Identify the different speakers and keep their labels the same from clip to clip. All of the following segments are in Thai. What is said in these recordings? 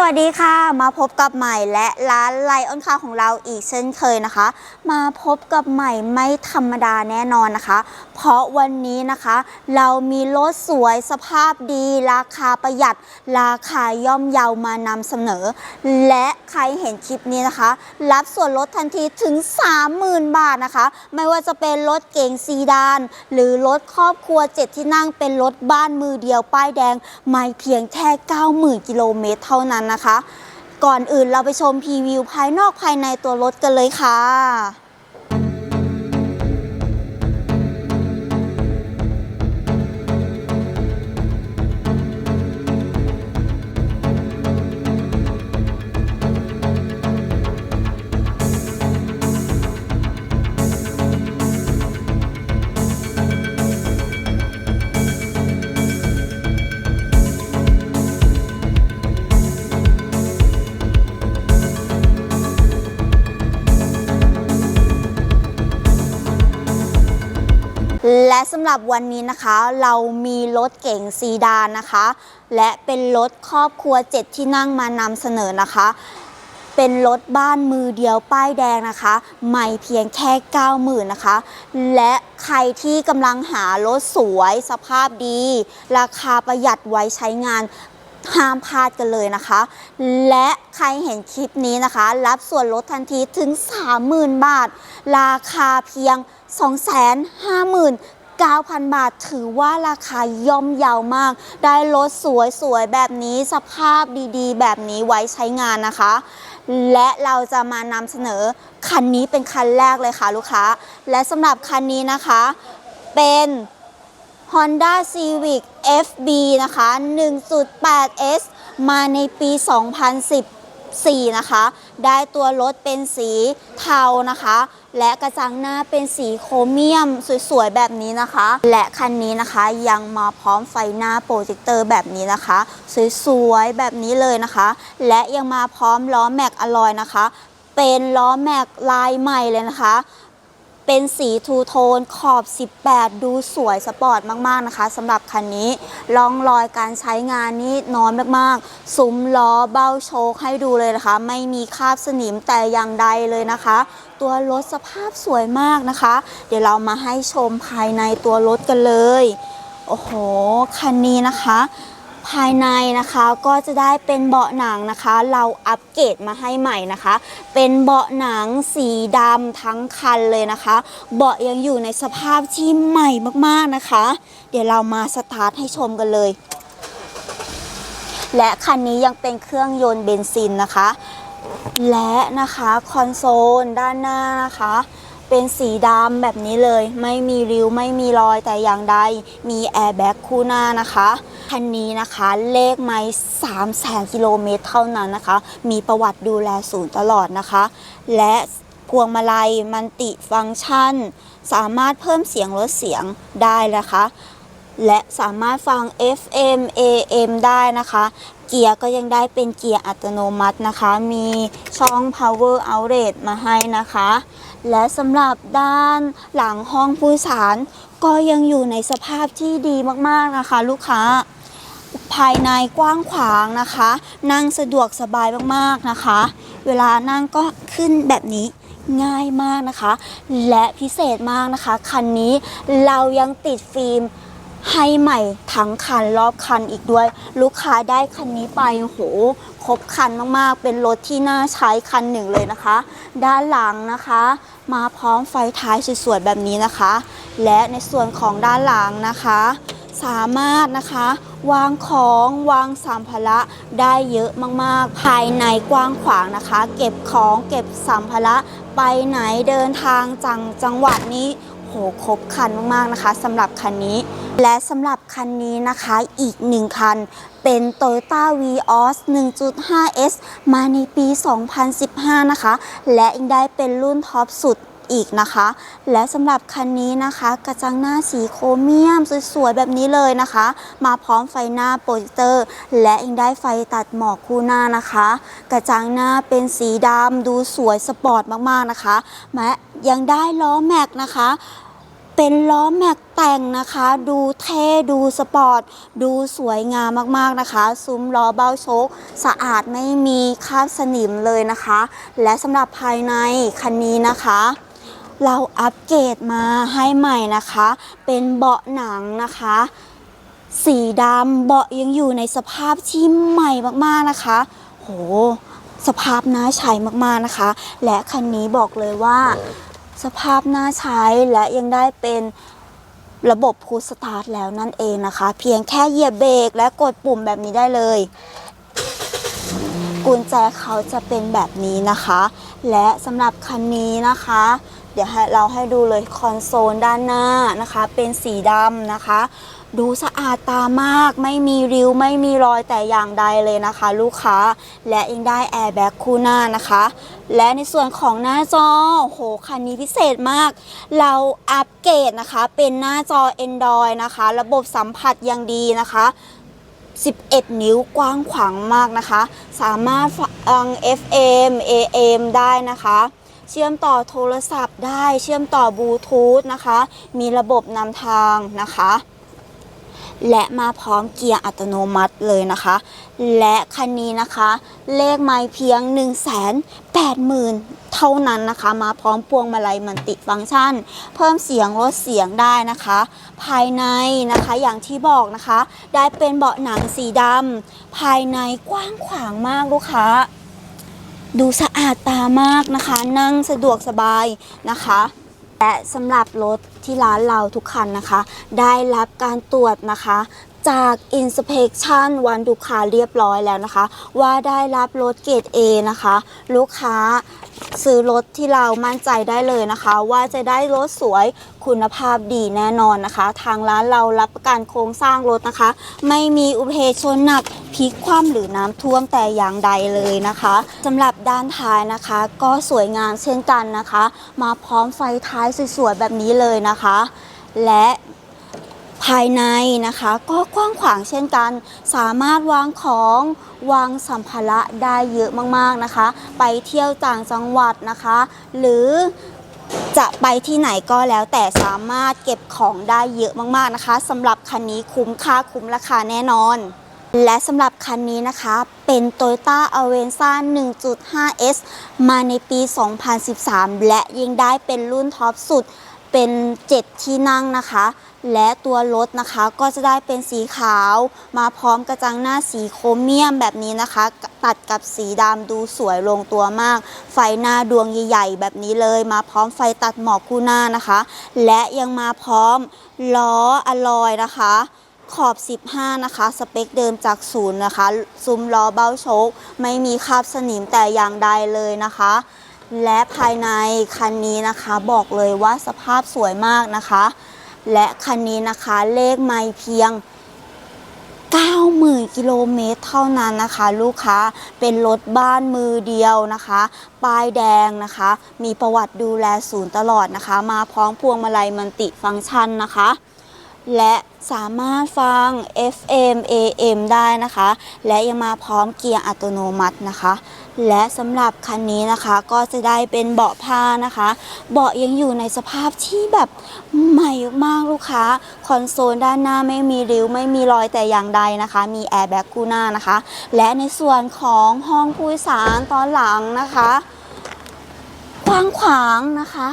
Speaker 1: สวัสดีค่ะ มาพบกับใหม่และร้านไลออนคาของเราอีกเช่นเคยนะคะ มาพบกับใหม่ไม่ธรรมดาแน่นอนนะคะ เพราะวันนี้นะคะ เรามีรถสวยสภาพดี ราคาประหยัด ราคาย่อมเยาวมานำเสนอ และใครเห็นคลิปนี้นะคะ รับส่วนลดทันทีถึง 30,000 บาทนะคะ ไม่ว่าจะเป็นรถเก๋งซีดาน หรือรถครอบครัว7ที่นั่งเป็นรถบ้านมือเดียวป้ายแดง ไม่เพียงแค่ 90,000 กิโลเมตรเท่านั้นนะคะ ก่อนอื่นเราไปชมพรีวิวภายนอกภายในตัวรถกันเลยค่ะ และสำหรับวันนี้นะคะ เรามีรถเก๋งซีดานนะคะ และเป็นรถครอบครัว 7 ที่นั่งมานำเสนอนะคะ เป็นรถบ้านมือเดียวป้ายแดงนะคะใหม่เพียงแค่ 90,000นะคะ และใครที่กำลังหารถสวยสภาพดี ราคาประหยัดไว้ใช้งานห้ามพลาดกันเลยนะคะ และใครเห็นคลิปนี้นะคะ รับส่วนลดทันทีถึง 30,000 บาท ราคาเพียง 9,000 บาทถือว่าราคาย่อมเยาวมาก ได้รถสวยๆ แบบนี้สภาพดีๆ แบบนี้ไว้ใช้งานนะคะ และเราจะมานำเสนอคันนี้เป็นคันแรกเลยค่ะลูกค้า และสำหรับคันนี้นะคะ เป็น Honda Civic FB นะคะ 1.8S มาในปี 2010 สีนะคะ ได้ตัวรถเป็นสีเทานะคะ และกระจังหน้าเป็นสีโครเมียมสวยๆแบบนี้นะคะ และคันนี้นะคะยังมาพร้อมไฟหน้าโปรเจคเตอร์แบบนี้นะคะ สวยๆแบบนี้เลยนะคะ และยังมาพร้อมล้อแม็กอลอยนะคะ เป็นล้อแม็กลายใหม่เลยนะคะ เป็นสีทูโทนขอบ 18 ดูสวยสปอร์ตมากๆนะคะสำหรับคันนี้ร่องรอยการใช้งานนี่น้อยมากๆ ซุ้มล้อเบ้าโชคให้ดูเลยนะคะ ไม่มีคราบสนิมแต่อย่างใดเลยนะคะ ตัวรถสภาพสวยมากนะคะ เดี๋ยวเรามาให้ชมภายในตัวรถกันเลย โอ้โห คันนี้นะคะ ภายในนะคะก็จะได้เป็นเบาะหนังนะคะ เราอัปเกรดมาให้ใหม่นะคะ เป็นเบาะหนังสีดำทั้งคันเลยนะคะ เบาะยังอยู่ในสภาพที่ใหม่มากๆนะคะ เดี๋ยวเรามาสตาร์ทให้ชมกันเลย และคันนี้ยังเป็นเครื่องยนต์เบนซินนะคะ และนะคะคอนโซลด้านหน้านะคะ เป็นสีดำแบบนี้เลย ไม่มีริ้วไม่มีรอยแต่อย่างใด มีแอร์แบ็กคู่หน้านะคะคันนี้นะคะเลขไม้3แสนกิโลเมตรเท่านั้นนะคะ มีประวัติดูแลศูนย์ตลอดนะคะ และพวงมาลัยมันติฟังก์ชัน สามารถเพิ่มเสียงลดเสียงได้นะคะ และสามารถฟัง FM AM ได้นะคะ เกียร์ก็ยังได้เป็นเกียร์อัตโนมัตินะคะ มีช่อง power outlet มาให้นะคะ และสำหรับด้านหลังห้องผู้โดยสาร ก็ยังอยู่ในสภาพที่ดีมากๆนะคะ ลูกค้า ภายในกว้างขวางนะคะ นั่งสะดวกสบายมากๆนะคะ เวลานั่งก็ขึ้นแบบนี้ง่ายมากนะคะ และพิเศษมากนะคะ คันนี้เรายังติดฟิล์มให้ใหม่ทั้งคันรอบคันอีกด้วย ลูกค้าได้คันนี้ไปโห รบคันมากๆ เป็นรถที่น่าใช้คันหนึ่งเลยนะคะ ด้านหลังนะคะ มาพร้อมไฟท้ายสวยๆแบบนี้นะคะ และในส่วนของด้านหลังนะคะ สามารถนะคะ วางของวางสัมภาระได้เยอะมากๆ ภายในกว้างขวางนะคะ เก็บของเก็บสัมภาระไปไหนเดินทางจังจังหวัดนี้โหครบคันมากๆนะคะสำหรับคันนี้ และสำหรับคันนี้นะคะอีกหนึ่งคันเป็น Toyota Vios 1.5S มาในปี 2015 นะคะ และยังได้เป็นรุ่นท็อปสุดอีกนะคะ และสำหรับคันนี้นะคะ กระจังหน้าสีโครเมียมสวยๆแบบนี้เลยนะคะ มาพร้อมไฟหน้าโปรเจคเตอร์ และยังได้ไฟตัดหมอกคู่หน้านะคะ กระจังหน้าเป็นสีดำดูสวยสปอร์ตมากๆนะคะและยังได้ล้อแม็กนะคะ เป็นล้อแม็กแต่งนะคะ ดูเท่ดูสปอร์ต ดูสวยงามมากๆนะคะ ซุ้มล้อเบ้าโชคสะอาดไม่มีคราบสนิมเลยนะคะ และสำหรับภายในคันนี้นะคะเราอัปเกรดมาให้ใหม่นะคะ เป็นเบาะหนังนะคะ สีดำเบาะยังอยู่ในสภาพที่ใหม่มากๆนะคะ โห สภาพน่าใช้มากๆนะคะ และคันนี้บอกเลยว่า สภาพน่าใช้และยังได้เป็นระบบพูสตาร์ทแล้วนั่นเองนะคะ เพียงแค่เหยียบเบรกและกดปุ่มแบบนี้ได้เลย กุญแจเขาจะเป็นแบบนี้นะคะ และสำหรับคันนี้นะคะ เดี๋ยวให้เราให้ดูเลยคอนโซลด้านหน้านะคะ เป็นสีดำนะคะ ดูสะอาดตามาก ไม่มีริ้ว ไม่มีรอยแต่อย่างใดเลยนะคะ ลูกค้าและยังได้แอร์แบ็กคู่หน้านะคะ และในส่วนของหน้าจอโหคันนี้พิเศษมาก เราอัปเกรดนะคะ เป็นหน้าจอ Android นะคะ ระบบสัมผัสยังดีนะคะ 11 นิ้วกว้างขวางมากนะคะ สามารถฟัง FM AM ได้นะคะเชื่อมต่อโทรศัพท์ได้ เชื่อมต่อบลูทูธนะคะ มีระบบนำทางนะคะ และมาพร้อมเกียร์อัตโนมัติเลยนะคะ และคันนี้นะคะ เลขไม่เพียง 1 8 0 0 0 0 เท่านั้นนะคะ มาพร้อมพวงมาลัยมันติฟังก์ชัน เพิ่มเสียงลดเสียงได้นะคะ ภายในนะคะอย่างที่บอกนะคะ ได้เป็นเบาะหนังสีดำภายในกว้างขวางมากลูกค้า ดูสะอาดตามากนะคะ นั่งสะดวกสบายนะคะและสำหรับรถ ที่ร้านเราทุกคันนะคะ ได้รับการตรวจนะคะจาก Inspection วันดูคาเรียบร้อยแล้วนะคะ ว่าได้รับรถเกรด A นะคะ ลูกค้า ซื้อรถที่เรามั่นใจได้เลยนะคะ ว่าจะได้รถสวยคุณภาพดีแน่นอนนะคะ ทางร้านเรารับประกันโครงสร้างรถนะคะ ไม่มีอุบัติเหตุชนหนักพลิกคว่ำหรือน้ำท่วมแต่อย่างใดเลยนะคะสำหรับด้านท้ายนะคะ ก็สวยงามเช่นกันนะคะ มาพร้อมไฟท้ายสวยๆแบบนี้เลยนะคะ และ ภายในนะคะก็กว้างขวางเช่นกัน สามารถวางของวางสัมภาระได้เยอะมากๆนะคะ ไปเที่ยวต่างจังหวัดนะคะ หรือจะไปที่ไหนก็แล้วแต่สามารถเก็บของได้เยอะมากๆนะคะสำหรับคันนี้คุ้มค่าคุ้มราคาแน่นอน และสำหรับคันนี้นะคะ เป็น Toyota a v e n z a 1.5S มาในปี 2013 และยังได้เป็นรุ่นท็อปสุดเป็น 7 ที่นั่งนะคะ และตัวรถนะคะก็จะได้เป็นสีขาว มาพร้อมกระจังหน้าสีโครเมียมแบบนี้นะคะ ตัดกับสีดำดูสวยลงตัวมาก ไฟหน้าดวงใหญ่ๆแบบนี้เลย มาพร้อมไฟตัดหมอกคู่หน้านะคะ และยังมาพร้อมล้ออลอยนะคะขอบ 15 นะคะ สเปคเดิมจากศูนย์นะคะ ซุ้มล้อเบ้าโชค ไม่มีคราบสนิมแต่อย่างใดเลยนะคะ และภายในคันนี้นะคะบอกเลยว่าสภาพสวยมากนะคะ และคันนี้นะคะเลขไม่เพียง 90,000กิโลเมตรเท่านั้นนะคะ ลูกค้าเป็นรถบ้านมือเดียวนะคะ ป้ายแดงนะคะ มีประวัติดูแลศูนย์ตลอดนะคะ มาพร้อมพวงมาลัยมันติฟังก์ชันนะคะ และสามารถฟัง FM AM ได้นะคะ และยังมาพร้อมเกียร์อัตโนมัตินะคะ และสำหรับคันนี้นะคะก็จะได้เป็นเบาะผ้านะคะ เบาะยังอยู่ในสภาพที่แบบใหม่มากลูกค้า คอนโซลด้านหน้าไม่มีริ้วไม่มีรอยแต่อย่างใดนะคะ มีแอร์แบ็กคู่หน้านะคะ และในส่วนของห้องผู้โดยสารตอนหลังนะคะกว้างขวางนะคะ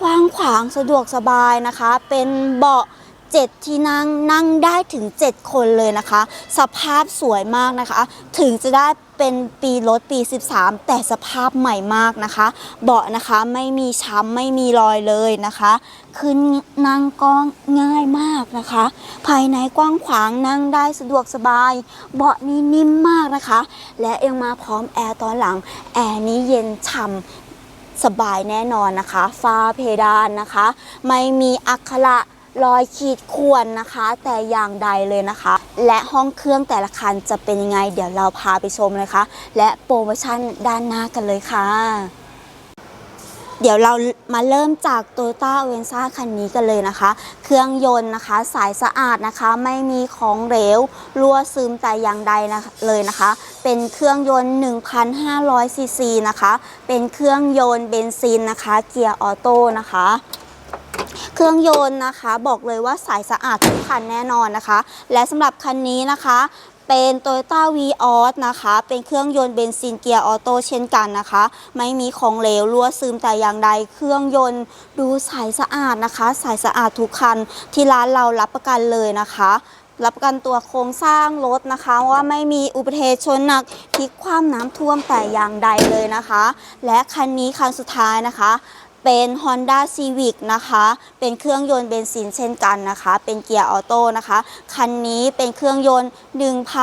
Speaker 1: กว้างขวางสะดวกสบายนะคะ เป็นเบาะ7ที่นั่งนั่งได้ถึง 7 คนเลยนะคะ สภาพสวยมากนะคะ ถึงจะได้ เป็นปีรถปี 13 แต่สภาพใหม่มากนะคะ เบาะนะคะไม่มีช้ำไม่มีรอยเลยนะคะขึ้นนั่งก็ง่ายมากนะคะ ภายในกว้างขวางนั่งได้สะดวกสบาย เบาะนี้นิ่มมากนะคะ และยังมาพร้อมแอร์ตอนหลัง แอร์นี้เย็นฉ่ำสบายแน่นอนนะคะฟ้าเพดานนะคะ ไม่มีอักขระรอยขีดข่วนนะคะ แต่อย่างใดเลยนะคะ และห้องเครื่องแต่ละคันจะเป็นยังไง เดี๋ยวเราพาไปชมเลยค่ะและโปรโมชั่นด้านหน้ากันเลยค่ะ เดี๋ยวเรามาเริ่มจาก Toyota a v e n z a คันนี้กันเลยนะคะ เครื่องยนต์นะคะสายสะอาดนะคะไม่มีของเหลวรั่วซึมแต่อย่างใดนะเลยนะคะ เป็นเครื่องยนต์ 1,500ซีซีนะคะ เป็นเครื่องยนต์เบนซินนะคะ เกียร์ออโต้นะคะ เครื่องยนต์นะคะ บอกเลยว่าสายสะอาดทุกคันแน่นอนนะคะ และสำหรับคันนี้นะคะเป็น Toyota v ีออสนะคะ เป็นเครื่องยนต์เบนซินเกียร์ออโต้เช่นกันนะคะ ไม่มีของเหลวรั่วซึมแต่อย่างใด เครื่องยนต์ดูใสสะอาดนะคะใสสะอาดทุกคันที่ร้านเรารับประกันเลยนะคะ รับประกันตัวโครงสร้างรถนะคะ ว่าไม่มีอุบัติเหตุชนหนักพลิกคว่ำน้ำท่วมแต่อย่างใดเลยนะคะ และคันนี้คันสุดท้ายนะคะ เป็น Honda Civic นะคะ เป็นเครื่องยนต์เบนซินเช่นกันนะคะ เป็นเกียร์ออโต้นะคะ คันนี้เป็นเครื่องยนต์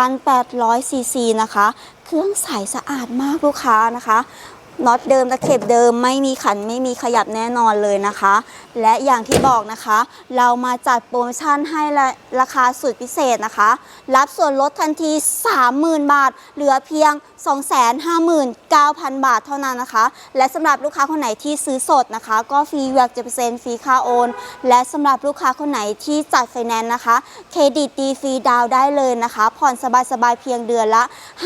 Speaker 1: 1,800 ซีซีนะคะ เครื่องใสสะอาดมากลูกค้านะคะน็อตเดิมตะเข็บเดิมไม่มีขันไม่มีขยับแน่นอนเลยนะคะ และอย่างที่บอกนะคะ เรามาจัดโปรโมชั่นให้ราราคาสุดพิเศษนะคะ รับส่วนลดทันที 30,000 บาท เหลือเพียง 259,000 บาทเท่านั้นนะคะ และสำหรับลูกค้าคนไหนที่ซื้อสดนะคะ ก็ฟรีแวก7%ฟรีค่าโอน และสำหรับลูกค้าคนไหนที่จัดไฟแนนซ์นะคะเครดิตดีฟรีดาวได้เลยนะคะ ผ่อนสบายๆเพียงเดือนละ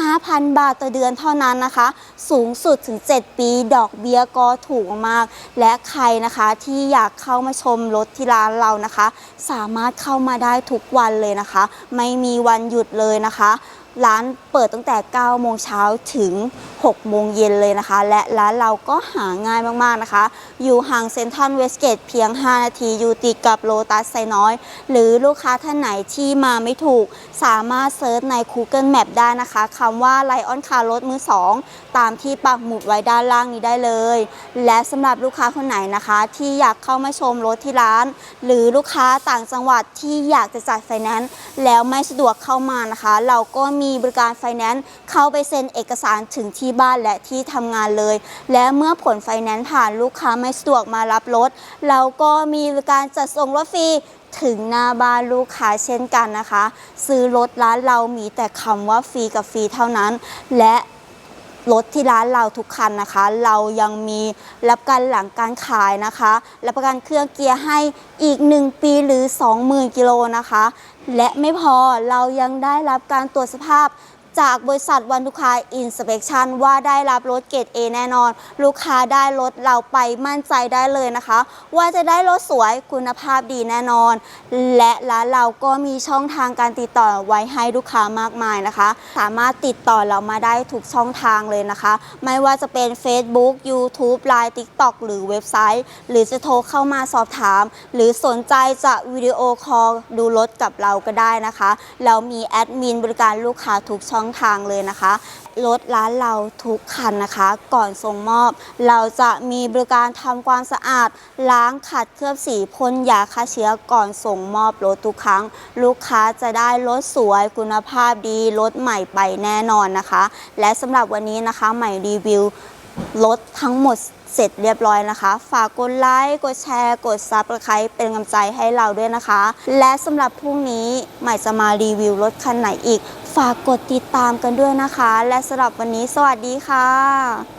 Speaker 1: 5,000 บาทต่อเดือนเท่านั้นนะคะ สูงสุดถึง 7 ปีดอกเบี้ยก็ถูกมาก และใครนะคะที่อยากเข้ามาชมรถที่ร้านเรานะคะ สามารถเข้ามาได้ทุกวันเลยนะคะ ไม่มีวันหยุดเลยนะคะ ร้านเปิดตั้งแต่ 9 โมงเช้าถึง 6 โมงเย็นเลยนะคะ และร้านเราก็หาง่ายมากๆนะคะ อยู่ห่างเซ็นทรัลเวสเกตเพียง 5 นาที อยู่ติดกับโลตัสไซน้อย หรือลูกค้าท่านไหนที่มาไม่ถูก สามารถเซิร์ชใน Google Map ได้นะคะคำว่าไลออนคาร์รถมือ 2 ตามที่ปักหมุดไว้ด้านล่างนี้ได้เลย และสำหรับลูกค้าคนไหนนะคะ ที่อยากเข้ามาชมรถที่ร้าน หรือลูกค้าต่างจังหวัดที่อยากจะจัดไฟแนนซ์แล้วไม่สะดวกเข้ามานะคะ เราก็มีีบริการไฟแนนซ์เข้าไปเซ็นเอกสารถึงที่บ้านและที่ทำงานเลย และเมื่อผลไฟแนนซ์ผ่านลูกค้าไม่สะดวกมารับรถ เราก็มีบริการจัดส่งรถฟรีถึงหน้าบ้านลูกค้าเช่นกันนะคะ ซื้อรถร้านเรามีแต่คำว่าฟรีกับฟรีเท่านั้น และ รถที่ร้านเราทุกคันนะคะ เรายังมีรับการหลังการขายนะคะ รับประกันเครื่องเกียร์ให้อีก 1 ปีหรือ 20,000 กิโลนะคะ และไม่พอเรายังได้รับการตรวจสภาพ จากบริษัทวันทุกค้าอินสเป t ชันว่าได้รับรถเกรด A แน่นอน ลูกค้าได้รถเราไปมั่นใจได้เลยนะคะ ว่าจะได้รถสวยคุณภาพดีแน่นอน และร้านเราก็มีช่องทางการติดต่อไว้ให้ลูกค้ามากมายนะคะ สามารถติดต่อเรามาได้ทุกช่องทางเลยนะคะ ไม่ว่าจะเป็น Facebook YouTube Line TikTok หรือเว็บไซต์ หรือจะโทรเข้ามาสอบถาม หรือสนใจจะวิดีโอคอลดูรถกับเราก็ได้นะคะ เรามีแอดมินบริการลูกค้าทุกช่องทางเลยนะคะ รถร้านเราทุกคันนะคะ ก่อนส่งมอบ เราจะมีบริการทำความสะอาด ล้างขัดเคลือบสีพ่นยาฆ่าเชื้อก่อนส่งมอบรถทุกครั้ง ลูกค้าจะได้รถสวยคุณภาพดีรถใหม่ไปแน่นอนนะคะ และสำหรับวันนี้นะคะใหม่รีวิวรถทั้งหมดเสร็จเรียบร้อยนะคะ ฝากกดไลค์ กดแชร์ กดซับสไครต์เป็นกำลังใจให้เราด้วยนะคะ และสำหรับพรุ่งนี้ใหม่จะมารีวิวรถคันไหนอีก ฝากกดติดตามกันด้วยนะคะ และสำหรับวันนี้สวัสดีค่ะ